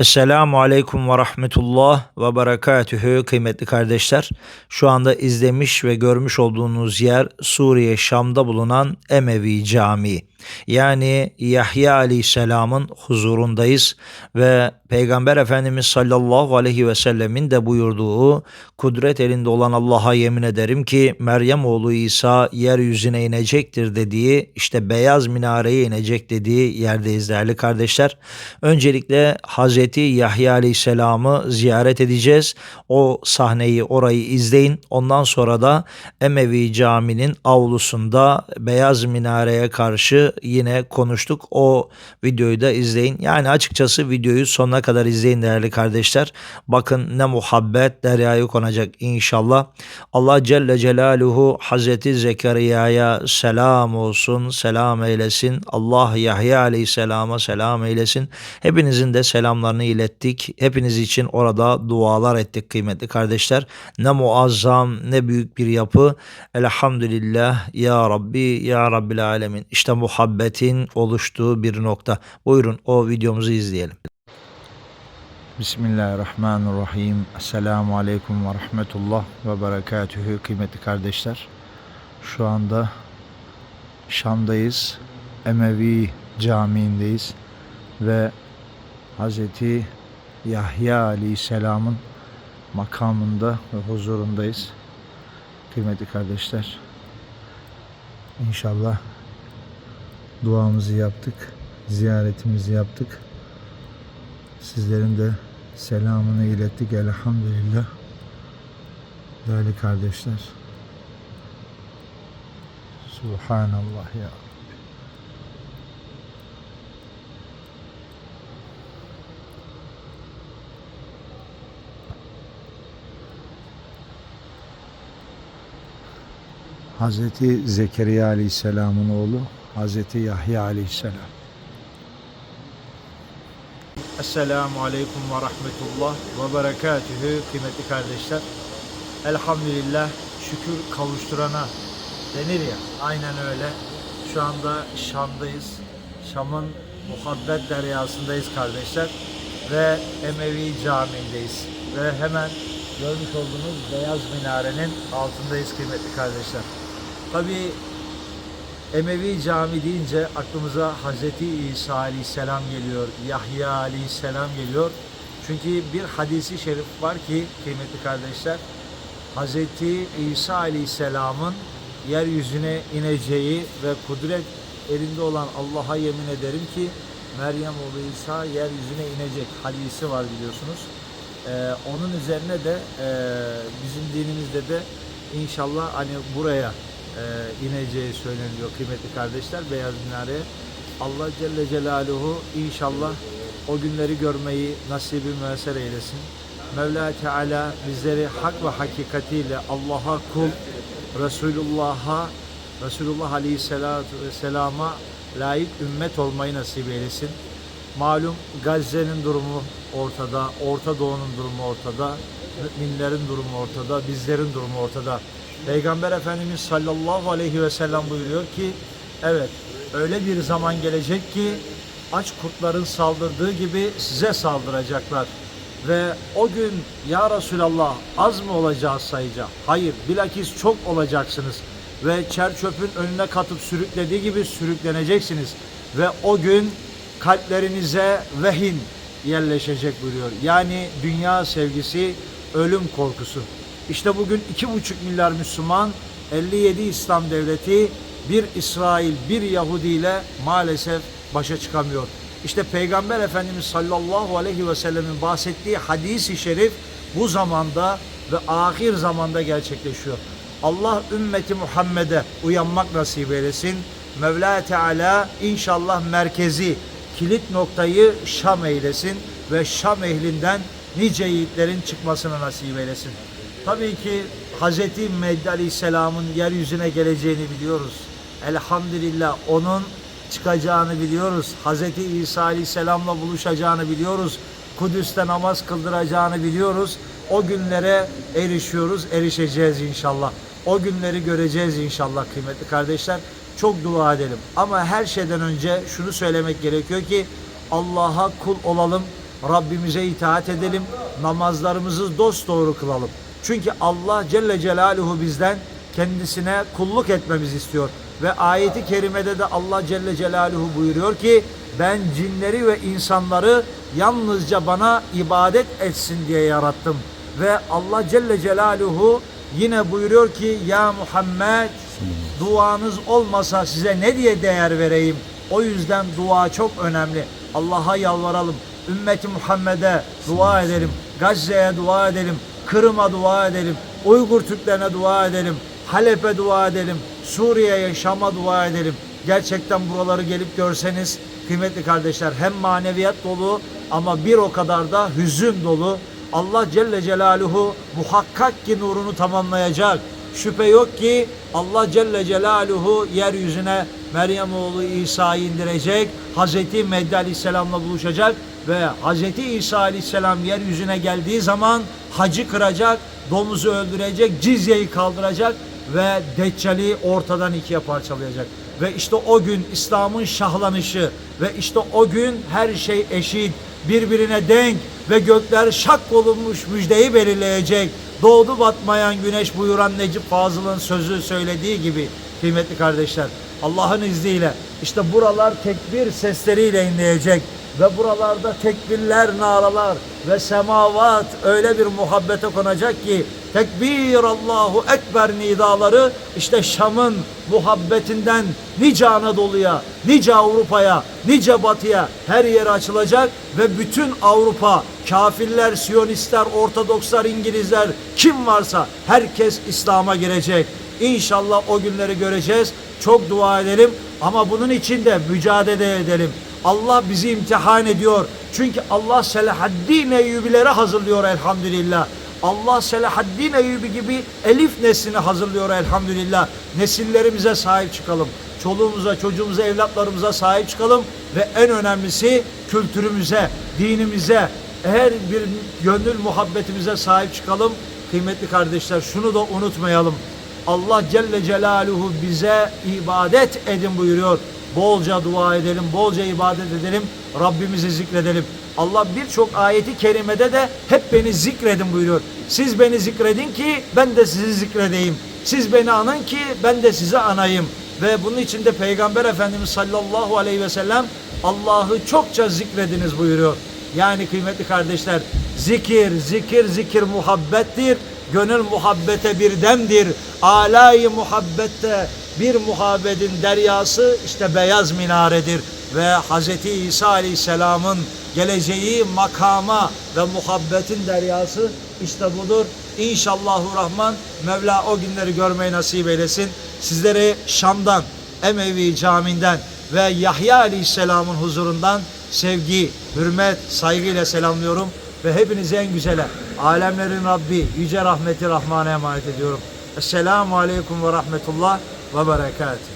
Esselamu Aleyküm ve Rahmetullah ve Berekatühü kıymetli kardeşler. Şu anda izlemiş ve görmüş olduğunuz yer Suriye Şam'da bulunan Emevi Camii. Yani Yahya Aleyhisselam'ın huzurundayız ve Peygamber Efendimiz sallallahu aleyhi ve sellemin de buyurduğu kudret elinde olan Allah'a yemin ederim ki Meryem oğlu İsa yeryüzüne inecektir dediği işte beyaz minareye inecek dediği yerdeyiz değerli kardeşler. Öncelikle Hazreti Yahya Aleyhisselam'ı ziyaret edeceğiz. O sahneyi orayı izleyin. Ondan sonra da Emevi Camii'nin avlusunda beyaz minareye karşı yine konuştuk. O videoyu da izleyin. Yani açıkçası videoyu sonuna kadar izleyin değerli kardeşler. Bakın ne muhabbet deryaya konacak inşallah. Allah Celle Celaluhu Hazreti Zekeriya'ya selam olsun, selam eylesin. Allah Yahya Aleyhisselam'a selam eylesin. Hepinizin de selamlarını ilettik. Hepiniz için orada dualar ettik kıymetli kardeşler. Ne muazzam ne büyük bir yapı. Elhamdülillah ya Rabbi ya Rabbil Alemin. İşte muhabbetin oluştuğu bir nokta. Buyurun o videomuzu izleyelim. Bismillahirrahmanirrahim. Esselamu Aleyküm ve Rahmetullah ve Berekatühü kıymetli kardeşler. Şu anda Şam'dayız. Emevi Camii'ndeyiz ve Hazreti Yahya Aleyhisselam'ın makamında ve huzurundayız. Kıymetli kardeşler. İnşallah duamızı yaptık, ziyaretimizi yaptık. Sizlerin de selamını ilettik elhamdülillah. Değerli kardeşler. Subhanallah ya. Hazreti Zekeriya Aleyhisselam'ın oğlu Hazreti Yahya Aleyhisselam. Esselamu Aleyküm ve Rahmetullah ve Berekatühü kıymetli kardeşler. Elhamdülillah şükür kavuşturana denir ya aynen öyle. Şu anda Şam'dayız. Şam'ın muhabbet deryasındayız kardeşler. Ve Emevi Camii'ndeyiz. Ve hemen görmüş olduğunuz beyaz minarenin altındayız kıymetli kardeşler. Tabii Emevi Cami deyince aklımıza Hazreti İsa Aleyhisselam geliyor, Yahya Aleyhisselam geliyor. Çünkü bir hadisi şerif var ki kıymetli kardeşler, Hazreti İsa Aleyhisselam'ın yeryüzüne ineceği ve kudret elinde olan Allah'a yemin ederim ki Meryem oğlu İsa yeryüzüne inecek hadisi var biliyorsunuz. Ee, onun üzerine de e, bizim dinimizde de inşallah hani buraya ineceği söyleniyor kıymetli kardeşler Beyaz Minare'ye. Allah Celle Celaluhu inşallah o günleri görmeyi nasibi müesser eylesin. Mevla Teala bizleri hak ve hakikatiyle Allah'a kul, Resulullah'a, Resulullah Aleyhisselatü Vesselam'a layık ümmet olmayı nasip eylesin. Malum Gazze'nin durumu ortada, Orta Doğu'nun durumu ortada, müminlerin durumu ortada, bizlerin durumu ortada. Peygamber Efendimiz sallallahu aleyhi ve sellem buyuruyor ki evet öyle bir zaman gelecek ki aç kurtların saldırdığı gibi size saldıracaklar. Ve o gün ya Resulallah az mı olacağız sayıca? Hayır bilakis çok olacaksınız. Ve çer çöpün önüne katıp sürüklediği gibi sürükleneceksiniz. Ve o gün kalplerinize vehin yerleşecek buyuruyor. Yani dünya sevgisi, ölüm korkusu. İşte bugün iki buçuk milyar Müslüman, 57 İslam devleti, bir İsrail, bir Yahudi ile maalesef başa çıkamıyor. İşte Peygamber Efendimiz sallallahu aleyhi ve sellemin bahsettiği hadisi şerif bu zamanda ve ahir zamanda gerçekleşiyor. Allah ümmeti Muhammed'e uyanmak nasip eylesin. Mevla Teala inşallah merkezi, kilit noktayı Şam eylesin ve Şam ehlinden nice yiğitlerin çıkmasını nasip eylesin. Tabii ki Hz. Mehdi Aleyhisselam'ın yeryüzüne geleceğini biliyoruz. Elhamdülillah onun çıkacağını biliyoruz. Hz. İsa Aleyhisselam'la buluşacağını biliyoruz. Kudüs'te namaz kıldıracağını biliyoruz. O günlere erişiyoruz, erişeceğiz inşallah. O günleri göreceğiz inşallah kıymetli kardeşler. Çok dua edelim. Ama her şeyden önce şunu söylemek gerekiyor ki Allah'a kul olalım. Rabbimize itaat edelim. Namazlarımızı dosdoğru kılalım. Çünkü Allah Celle Celaluhu bizden kendisine kulluk etmemizi istiyor. Ve ayeti kerimede de Allah Celle Celaluhu buyuruyor ki ben cinleri ve insanları yalnızca bana ibadet etsin diye yarattım. Ve Allah Celle Celaluhu yine buyuruyor ki ya Muhammed duanız olmasa size ne diye değer vereyim? O yüzden dua çok önemli. Allah'a yalvaralım. Ümmeti Muhammed'e dua edelim. Gazze'ye dua edelim. Kırım'a dua edelim. Uygur Türklerine dua edelim. Halep'e dua edelim. Suriye'ye, Şam'a dua edelim. Gerçekten buraları gelip görseniz kıymetli kardeşler hem maneviyat dolu ama bir o kadar da hüzün dolu. Allah Celle Celaluhu muhakkak ki nurunu tamamlayacak. Şüphe yok ki Allah Celle Celaluhu yeryüzüne Meryem oğlu İsa'yı indirecek. Hazreti Mehdi Aleyhisselam'la buluşacak ve Hazreti İsa Aleyhisselam yeryüzüne geldiği zaman hacı kıracak, domuzu öldürecek, cizyeyi kaldıracak ve Deccali ortadan ikiye parçalayacak. Ve işte o gün İslam'ın şahlanışı ve işte o gün her şey eşit, birbirine denk ve gökler şak olunmuş müjdeyi belirleyecek. Doğdu batmayan güneş buyuran Necip Fazıl'ın sözü söylediği gibi kıymetli kardeşler Allah'ın izniyle işte buralar tekbir sesleriyle inleyecek ve buralarda tekbirler, naralar ve semavat öyle bir muhabbete konacak ki tekbir Allahu Ekber nidaları işte Şam'ın muhabbetinden nice Anadolu'ya, nice Avrupa'ya, nice Batı'ya her yere açılacak ve bütün Avrupa kafirler, Siyonistler, Ortodokslar, İngilizler kim varsa herkes İslam'a girecek. İnşallah o günleri göreceğiz. Çok dua edelim ama bunun için de mücadele edelim. Allah bizi imtihan ediyor. Çünkü Allah Selahaddin Eyyubileri hazırlıyor elhamdülillah. Allah Selahaddin Eyyubi gibi Elif neslini hazırlıyor elhamdülillah. Nesillerimize sahip çıkalım. Çoluğumuza, çocuğumuza, evlatlarımıza sahip çıkalım. Ve en önemlisi kültürümüze, dinimize, her bir gönül muhabbetimize sahip çıkalım. Kıymetli kardeşler şunu da unutmayalım. Allah Celle Celaluhu bize ibadet edin buyuruyor. Bolca dua edelim, bolca ibadet edelim, Rabbimizi zikredelim. Allah birçok ayeti kerimede de hep beni zikredin buyuruyor. Siz beni zikredin ki ben de sizi zikredeyim. Siz beni anın ki ben de sizi anayım. Ve bunun için de Peygamber Efendimiz sallallahu aleyhi ve sellem Allah'ı çokça zikrediniz buyuruyor. Yani kıymetli kardeşler zikir, zikir, zikir muhabbettir. Gönül muhabbete bir demdir. Alayı muhabbette bir muhabbetin deryası işte beyaz minaredir. Ve Hz. İsa Aleyhisselam'ın geleceği makama ve muhabbetin deryası işte budur. İnşallahu Rahman Mevla o günleri görmeyi nasip eylesin. Sizleri Şam'dan, Emevi Camii'nden ve Yahya Aleyhisselam'ın huzurundan sevgi, hürmet, saygıyla selamlıyorum ve hepinize en güzele alemlerin Rabbi yüce rahmeti Rahman'a emanet ediyorum. Esselamu Aleyküm ve Rahmetullah ve Berekatuhu.